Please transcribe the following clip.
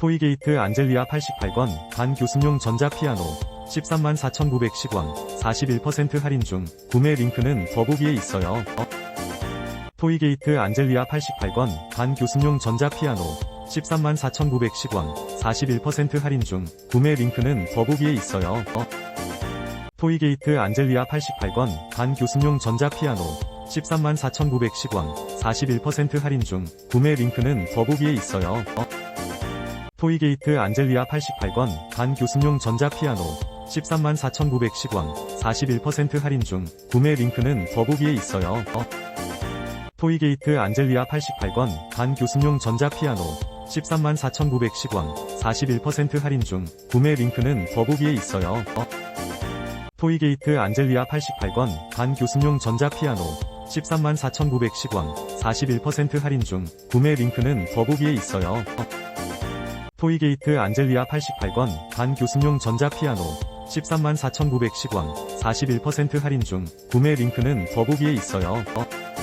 토이게이트 안젤리아 88권 반 교습용 전자 피아노 13만 4,910원 41% 할인 중 구매 링크는 더보기에 있어요. 어? 토이게이트 안젤리아 88권 반 교습용 전자 피아노 13만 4,910원 41% 할인 중 구매 링크는 더보기에 있어요. 어? 토이게이트 안젤리아 88권 반 교습용 전자 피아노 13만 4,910원 41% 할인 중 구매 링크는 더보기에 있어요. 어? 토이게이트 안젤리아 88권 반 교습용 전자 피아노 13만 4,910원 41% 할인 중 구매 링크는 더보기에 있어요. 어? 토이게이트 안젤리아 88권 반 교습용 전자 피아노 13만 4,910원 41% 할인 중 구매 링크는 더보기에 있어요. 어? 토이게이트 안젤리아 88권 반 교습용 전자 피아노 13만 4,910원 41% 할인 중 구매 링크는 더보기에 있어요. 어? 토이게이트 안젤리아 88권 반 교습용 전자 피아노 13만 4,910원 41% 할인 중 구매 링크는 더보기에 있어요. 어?